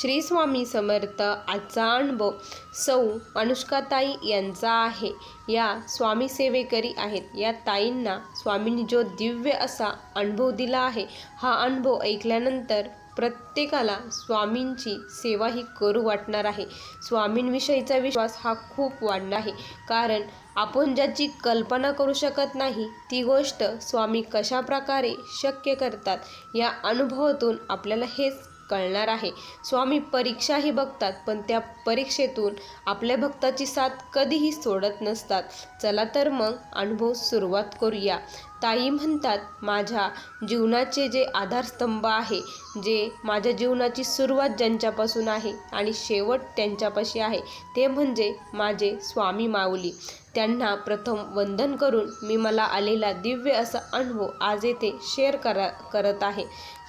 श्री स्वामी समर्थ आजचा अनुभव सौ अनुष्काताई यांचा आहे. या स्वामी सेवेकरी आहेत. या ताईंना स्वामींनी जो दिव्य असा अनुभव दिला आहे हा अनुभव ऐकल्यानंतर प्रत्येकाला स्वामींची सेवा ही करू वाटणार आहे. स्वामींविषयीचा विश्वास हा खूप वाढला आहे. कारण आपण ज्याची कल्पना करू शकत नाही ती गोष्ट स्वामी कशा प्रकारे शक्य करतात या अनुभवातून आपल्याला हेच कळणार आहे. स्वामी परीक्षाही बघतात पण त्या परीक्षेतून आपल्या भक्ताची साथ कधीही सोडत नसतात. चला तर मग अनुभव सुरुवात करूया. ताई म्हणतात माझ्या जीवनाचे जे आधारस्तंभ आहे जे माझ्या जीवनाची सुरुवात ज्यांच्यापासून आहे आणि शेवट त्यांच्यापाशी आहे ते म्हणजे माझे स्वामी माऊली. त्यांना प्रथम वंदन करून मी मला आलेला दिव्य असा अनुभव आज येथे शेअर करा करत आहे.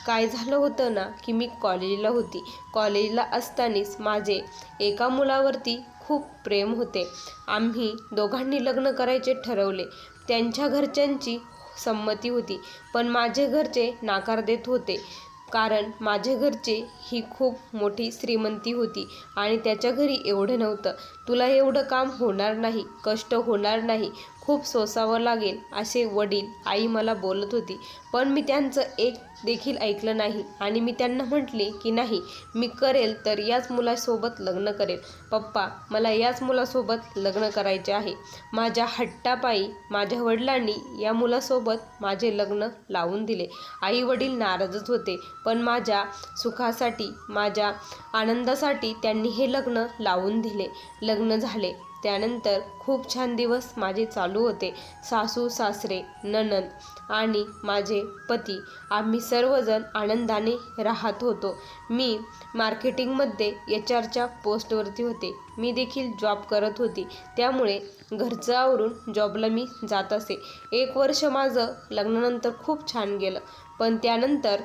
काय झालं होतं ना की मी कॉलेजला होती. कॉलेजला असतानाच माझे एका मुलावरती खूप प्रेम होते. आम्ही दोघांनी लग्न करायचे ठरवले. त्यांच्या घरच्यांची संमती होती. पण माझे घरचे नाकार देत होते. कारण माझ्या घरचे ही खूप मोठी श्रीमंती होती आणि त्याच्या घरी एवढं नव्हतं. तुला एवढं काम होणार नाही कष्ट होणार नाही. खूप सोसावं लागेल असे वडील आई मला बोलत होती. पण मी त्यांचं एक देखील ऐकलं नाही आणि मी त्यांना म्हटले की नाही मी करेल तर याच मुलासोबत लग्न करेल. पप्पा मला याच मुलासोबत लग्न करायचे आहे. माझ्या हट्टापायी माझ्या वडिलांनी या मुलासोबत माझे लग्न लावून दिले. आई वडील नाराजच होते पण माझ्या सुखासाठी माझ्या आनंदासाठी त्यांनी हे लग्न लावून दिले. लग्न झाले. त्यानंतर खूप छान दिवस माझे चालू होते. सासू सासरे ननंद आणि माझे पती. आम्ही सर्वजण आनंदाने राहत होतो. मी मार्केटिंगमध्ये एच आरच्या पोस्टवरती होते. मी देखील जॉब करत होती. त्यामुळे घरचं आवरून जॉबला मी जात असे. एक वर्ष माझं लग्नानंतर खूप छान गेलं. पण त्यानंतर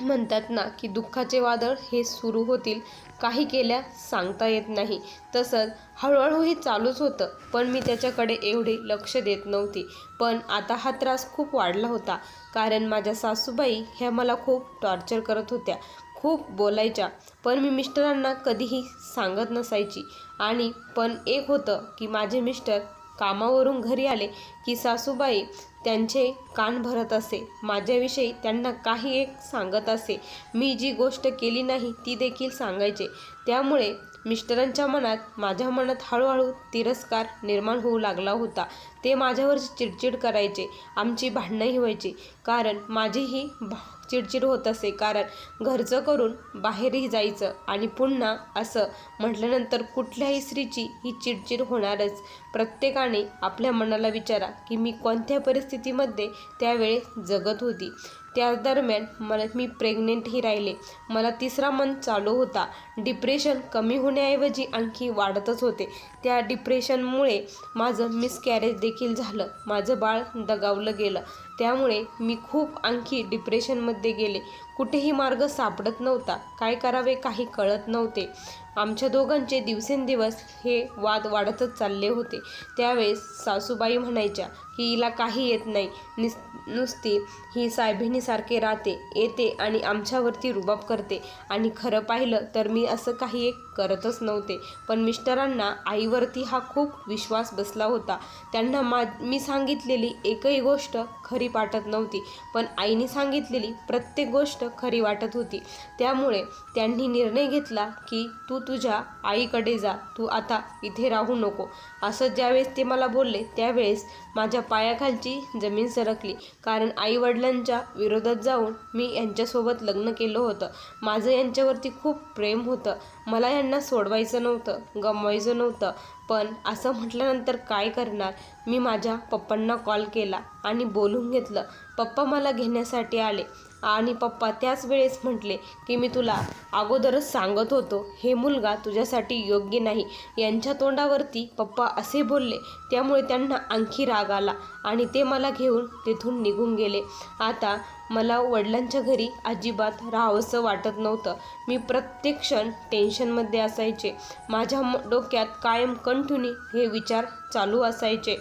म्हणतात ना की दुःखाचे वादळ हे सुरू होतील. काही केल्या सांगता येत नाही. तसंच हळूहळू हे चालूच होतं पण मी त्याच्याकडे एवढे लक्ष देत नव्हती. पण आता हा त्रास खूप वाढला होता कारण माझ्या सासूबाई ह्या मला खूप टॉर्चर करत होत्या खूप बोलायच्या पण मी मिस्टरांना कधीही सांगत नसायची. आणि पण एक होतं की माझे मिस्टर कामावरून घरी आले की सासूबाई त्यांचे कान भरत असे. माझ्याविषयी त्यांना काही एक सांगत असे. मी जी गोष्ट केली नाही ती देखील सांगायचे. त्यामुळे मिस्टरांच्या मनात माझ्या मनात हळूहळू तिरस्कार निर्माण होऊ लागला होता. ते माझ्यावर चिडचिड करायचे. आमची भांडणंही व्हायची. कारण माझीही भा चिडचिड होत असे. कारण घरचं करून बाहेरही जायचं आणि पुन्हा असं म्हटल्यानंतर कुठल्याही स्त्रीची ही चिडचिड होणारच. प्रत्येकाने आपल्या मनाला विचारा की मी कोणत्या परिस्थितीमध्ये त्यावेळेस जगत होती? त्या दरम्यान मला मी प्रेग्नेंटही राहिले. मला तिसरा मंथ चालू होता. डिप्रेशन कमी होण्याऐवजी आणखी वाढतच होते. त्या डिप्रेशनमुळे माझं मिसकॅरेज देखील झालं. माझं बाळ दगावलं गेलं. त्यामुळे मी खूप आणखी डिप्रेशनमध्ये गेले. कुठेही मार्ग सापडत नव्हता. काय करावे काही कळत नव्हते. आमच्या दोघांचे दिवसेंदिवस हे वाद वाढतच चालले होते. त्यावेळेस सासूबाई म्हणायच्या की हिला काही येत नाही. निस नुसती ही साहेबिनीसारखे राहते. येते आणि आमच्यावरती रुबाब करते. आणि खरं पाहिलं तर मी असं काही एक करतच नव्हते. पण मिस्टरांना आईवरती हा खूप विश्वास बसला होता. त्यांना मा मी सांगितलेली एकही गोष्ट खरी पाठत नव्हती. पण आईने सांगितलेली प्रत्येक गोष्ट गोष्ट खरी वाटत होती. त्यामुळे त्यांनी निर्णय घेतला की तू तुझ्या आईकडे जा. तू आता इथे राहू नको. असं ज्यावेळेस ते मला बोलले त्यावेळेस माझ्या पायाखालची जमीन सरकली. कारण आईवडिलांच्या विरोधात जाऊन मी यांच्यासोबत लग्न केलं होतं. माझं यांच्यावरती खूप प्रेम होतं. मला यांना सोडवायचं नव्हतं गमवायचं नव्हतं. पण असं म्हटल्यानंतर काय करणार? मी माझ्या पप्पांना कॉल केला आणि बोलून घेतलं. पप्पा मला घेण्यासाठी आले. आणि पप्पा त्याच वेळेस म्हटले की मी तुला अगोदरच सांगत होतो हे मुलगा तुझ्यासाठी योग्य नाही. यांच्या तोंडावरती पप्पा असे बोलले. त्यामुळे त्यांना आणखी राग आला आणि ते मला घेऊन तिथून निघून गेले. आता मला वडिलांच्या घरी अजिबात राहावंसं वाटत नव्हतं. मी प्रत्येक क्षण टेन्शनमध्ये असायचे. माझ्या डोक्यात कायम कंटिन्यू हे विचार चालू असायचे.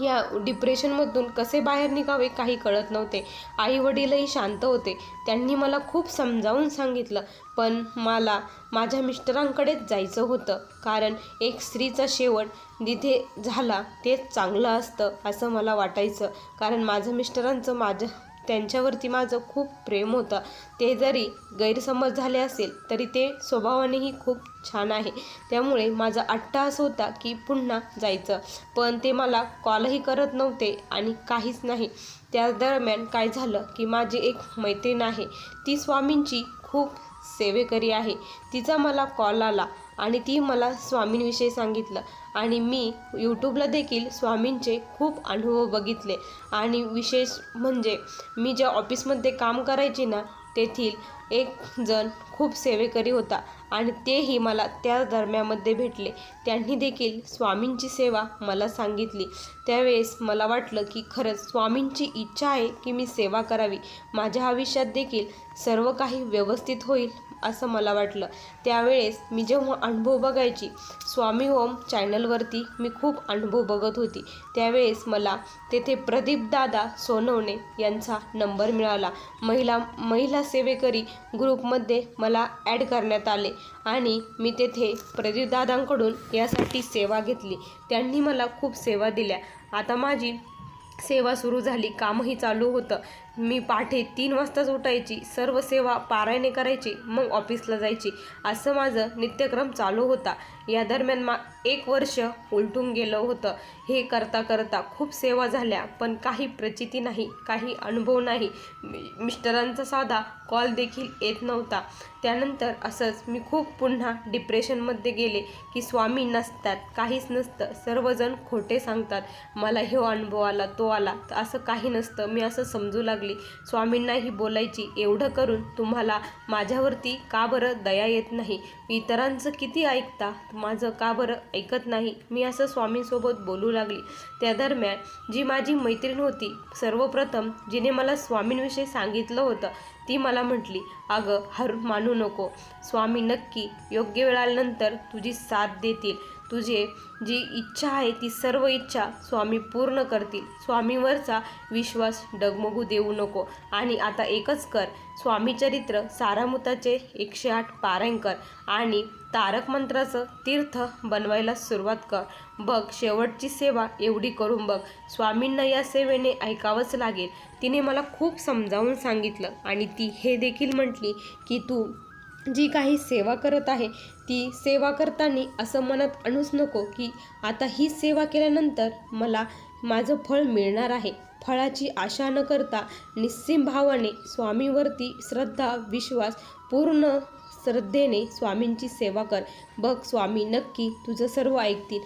या डिप्रेशनमधून कसे बाहेर निघावे काही कळत नव्हते. आई वडीलही शांत होते. त्यांनी मला खूप समजावून सांगितलं पण मला माझ्या मिस्टरांकडेच जायचं होतं. कारण एक स्त्रीचा शेवट जिथे झाला तेच चांगलं असतं असं मला वाटायचं. कारण माझं मिस्टरांचं माझ्या त्यांच्यावरती माझं खूप प्रेम होतं. ते जरी गैरसमज झाले असेल तरी ते स्वभावानेही खूप छान आहे. त्यामुळे माझा अट्टाहास होता की पुन्हा जायचं. पण ते मला कॉलही करत नव्हते आणि काहीच नाही. त्या दरम्यान काय झालं की माझी एक मैत्रीण आहे. ती स्वामींची खूप सेवेकरी आहे. तिचा मला कॉल आला. आणि ती मला स्वामींविषयी सांगितलं. आणि मी यूट्यूबला देखील स्वामींचे खूप अनुभव बघितले. आणि विशेष म्हणजे मी ज्या ऑफिसमध्ये काम करायचे ना तेथील एक जण खूप सेवेकरी होता आणि तेही मला त्या दरम्यामध्ये भेटले. त्यांनी देखील स्वामींची सेवा मला सांगितली. त्यावेळेस मला वाटलं की खरंच स्वामींची इच्छा आहे की मी सेवा करावी. माझ्या आयुष्यात देखील सर्व काही व्यवस्थित होईल असं मला वाटलं. त्यावेळेस मी जेव्हा अनुभव बघायची स्वामी ओम चॅनलवरती मी खूप अनुभव बघत होती. त्यावेळेस मला तेथे प्रदीपदादा सोनवणे यांचा नंबर मिळाला. महिला महिला सेवेकरी ग्रुपमध्ये मला ॲड करण्यात आले आणि मी तेथे प्रदीपदादांकडून यासाठी सेवा घेतली. त्यांनी मला खूप सेवा दिल्या. आता माझी सेवा सुरू झाली कामही चालू होतं. मी पहाटे तीन वाजताच उठायची सर्व सेवा पारायणे करायची मग ऑफिसला जायची. असं माझं नित्यक्रम चालू होता. या दरम्यान मा एक वर्ष उलटून गेलं होतं. हे करता करता खूप सेवा झाल्या पण काही प्रचिती नाही काही अनुभव नाही. मि- मिस्टरांचा साधा कॉल देखील येत नव्हता. त्यानंतर असंच मी खूप पुन्हा डिप्रेशनमध्ये गेले की स्वामी नसतात काहीच नसतं सर्वजण खोटे सांगतात. मला हे अनुभव आला तो आला असं काही नसतं. मी असं समजू लागलं स्वामींनाही बोलायची एवढं करून तुम्हाला माझ्यावरती का बरं दया येत नाही? इतरांचं किती ऐकता? माझं का बरं ऐकत नाही? मी असं स्वामींसोबत बोलू लागली. त्या दरम्यान जी माझी मैत्रीण होती सर्वप्रथम जिने मला स्वामींविषयी सांगितलं होतं ती मला म्हटली अगं हर मानू नको. स्वामी नक्की योग्य वेळानंतर तुझी साथ देतील. तुझे जी इच्छा आहे ती सर्व इच्छा स्वामी पूर्ण करतील. स्वामीवरचा विश्वास डगमगू देऊ नको. आणि आता एकच कर. स्वामी चरित्र सारामुताचे एकशे आठ पारायण कर. आणि तारक मंत्राचं तीर्थ बनवायला सुरुवात कर. बघ शेवटची सेवा एवढी करून बघ. स्वामींना या सेवेने ऐकावंच लागेल. तिने मला खूप समजावून सांगितलं. आणि ती हे देखील म्हटली की तू जी काही सेवा करत आहे ती सेवा करताना असं मनात आणूच नको की आता ही सेवा केल्यानंतर मला माझं फळ मिळणार आहे. फळाची आशा न करता निस्सिम भावाने स्वामीवरती श्रद्धा विश्वास पूर्ण श्रद्धेने स्वामींची सेवा कर. बघ स्वामी नक्की तुझं सर्व ऐकतील.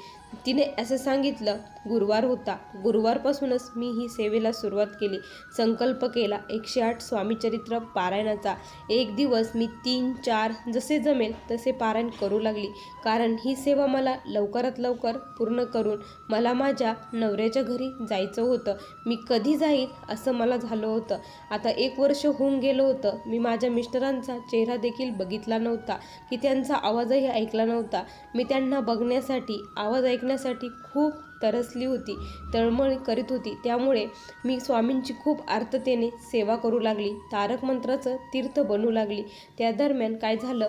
तिने असं सांगितलं गुरुवार होता. गुरुवारपासूनच मी ही सेवेला सुरुवात केली. संकल्प केला. एकशे आठ स्वामीचरित्र पारायणाचा. एक दिवस मी तीन चार जसे जमेल तसे पारायण करू लागली. कारण ही सेवा मला लवकरात लवकर पूर्ण करून मला माझ्या नवऱ्याच्या घरी जायचं होतं. मी कधी जाईल असं मला झालं होतं. आता एक वर्ष होऊन गेलं होतं. मी माझ्या मिस्टरांचा चेहरा देखील बघितला नव्हता. की त्यांचा आवाजही ऐकला नव्हता. मी त्यांना बघण्यासाठी आवाज ऐकण्यासाठी खूप तरसली होती तळमळ करीत होती. त्यामुळे मी स्वामींची खूप आर्ततेने सेवा करू लागली. तारक मंत्राचं तीर्थ बनू लागली. त्या दरम्यान काय झालं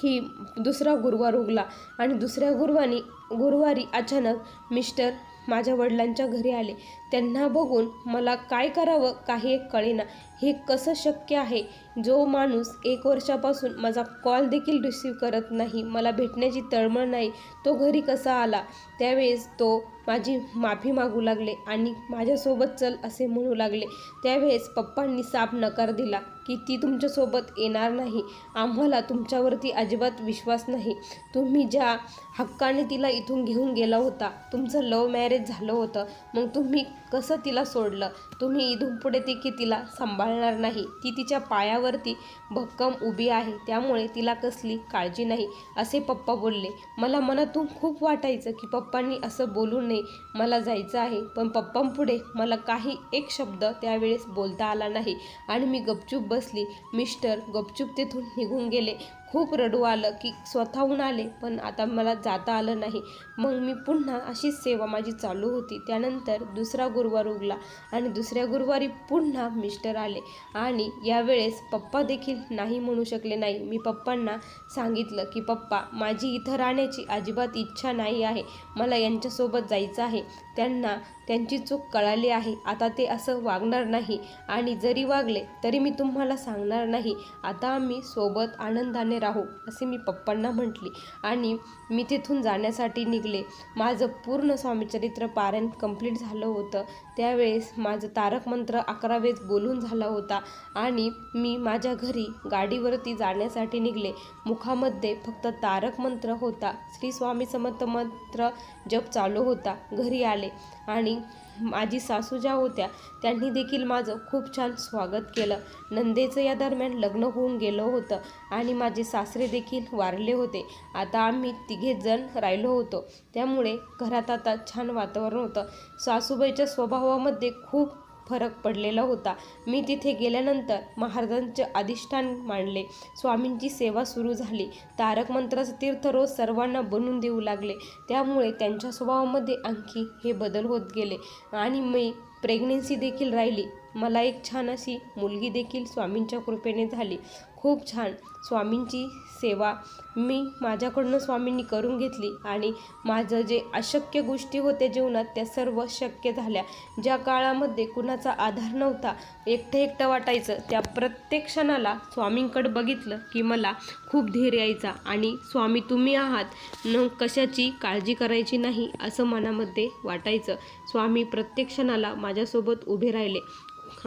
की दुसरा गुरुवार उगला आणि दुसऱ्या गुरुवारी गुरुवारी अचानक मिस्टर माझ्या वडिलांच्या घरी आले. त्यांना बघून मला काय करावं काही कळेना. हे कसं शक्य आहे? जो माणूस एक वर्षापासून माझा कॉल देखील रिसीव करत नाही मला भेटण्याची तळमळ नाही तो घरी कसा आला? त्यावेळेस तो माझी माफी मागू लागले आणि माझ्यासोबत चल असे म्हणू लागले. त्यावेळेस पप्पांनी साफ नकार दिला की ती तुमच्यासोबत येणार नाही. आम्हाला तुमच्यावरती अजिबात विश्वास नाही. तुम्ही ज्या हक्काने तिला इथून घेऊन गेला होता तुमचं लव्ह मॅरेज झालं होतं मग तुम्ही कसं तिला सोडलं? तुम्ही इथून पुढे देखील तिला सांभाळणार नाही? ती तिच्या पायावरती भक्कम उभी आहे त्यामुळे तिला कसली काळजी नाही असे पप्पा बोलले. मला मनातून खूप वाटायचं की पप्पांनी असं बोलू नये मला जायचं आहे. पण पप्पांपुढे मला काही एक शब्द त्यावेळेस बोलता आला नाही. आणि मी गपचूप बसली. मिस्टर गपचूप तेथून निघून गेले. खूप रडू आलं की स्वतःहून आले पण आता मला जाता आलं नाही. मग मी पुन्हा अशीच सेवा माझी चालू होती. त्यानंतर दुसरा गुरुवार उगला आणि दुसऱ्या गुरुवारी पुन्हा मिस्टर आले. आणि यावेळेस पप्पा देखील नाही म्हणू शकले नाही. मी पप्पांना सांगितलं की पप्पा माझी इथं राहण्याची अजिबात इच्छा नाही आहे. मला यांच्यासोबत जायचं आहे. त्यांना त्यांची चूक कळाली आहे. आता ते असं वागणार नाही. आणि जरी वागले तरी मी तुम्हाला सांगणार नाही. आता आम्ही सोबत आनंदाने राहू असे मी पप्पांना म्हटले. आणि मी तिथून जाण्यासाठी निघले. माझं पूर्ण स्वामीचरित्र पारायण कंप्लीट झालं होतं. त्यावेळेस माझं तारक मंत्र अकरा वेळेस बोलून झाला होता. आणि मी माझ्या घरी गाडीवरती जाण्यासाठी निघले. मुखामध्ये फक्त तारक मंत्र होता. श्री स्वामी समर्थ मंत्र जप चालू होता. घरी आले आणि माझी सासू ज्या होत्या त्यांनी देखील माझं खूप छान स्वागत केलं. नंदेचं या दरम्यान लग्न होऊन गेलं होतं आणि माझे सासरे देखील वारले होते. आता आम्ही तिघेच जण राहिलो होतो. त्यामुळे घरात आता छान वातावरण होतं. सासूबाईच्या स्वभावामध्ये खूप फरक पडलेला होता. मी तिथे गेल्यानंतर महाराजांचे अधिष्ठान मांडले. स्वामींची सेवा सुरू झाली. तारक मंत्राचं तीर्थ रोज सर्वांना बनवून देऊ लागले. त्यामुळे त्यांच्या स्वभावामध्ये आणखी हे बदल होत गेले. आणि मी प्रेग्नेन्सी देखील राहिली. मला एक छान अशी मुलगी देखील स्वामींच्या कृपेने झाली. खूप छान. स्वामींची सेवा मी माझ्याकडनं स्वामींनी करून घेतली आणि माझं जे अशक्य गोष्टी होत्या जीवनात त्या सर्व शक्य झाल्या. ज्या काळामध्ये कुणाचा आधार नव्हता एकटं एकटं वाटायचं त्या प्रत्येक क्षणाला स्वामींकडं बघितलं की मला खूप धीर यायचा आणि स्वामी तुम्ही आहात न कशाची काळजी करायची नाही असं मनामध्ये वाटायचं. स्वामी प्रत्येक क्षणाला माझ्यासोबत उभे राहिले.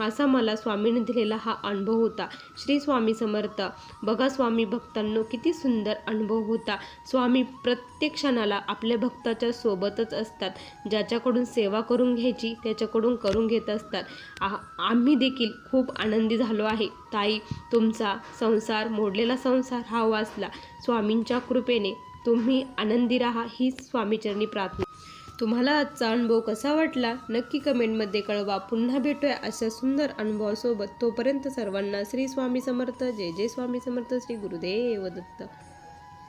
असा मला स्वामीने दिलेला हा अनुभव होता. श्री स्वामी समर्थ. बघा स्वामी भक्तांनो किती सुंदर अनुभव होता. स्वामी प्रत्येक क्षणाला आपल्या भक्ताच्या सोबतच असतात. ज्याच्याकडून सेवा करून घ्यायची त्याच्याकडून करून घेत असतात. आ आम्ही देखील खूप आनंदी झालो आहे. ताई तुमचा संसार मोडलेला संसार हा वाचला. स्वामींच्या कृपेने तुम्ही आनंदी राहा ही स्वामीचरणी प्रार्थना तुम्हाला आजचा अनुभव कसा वाटला? नक्की कमेंटमध्ये कळवा. पुन्हा भेटूया अशा सुंदर अनुभवासोबत. तोपर्यंत सर्वांना श्री स्वामी समर्थ. जय जय स्वामी समर्थ. श्री गुरुदेव दत्त.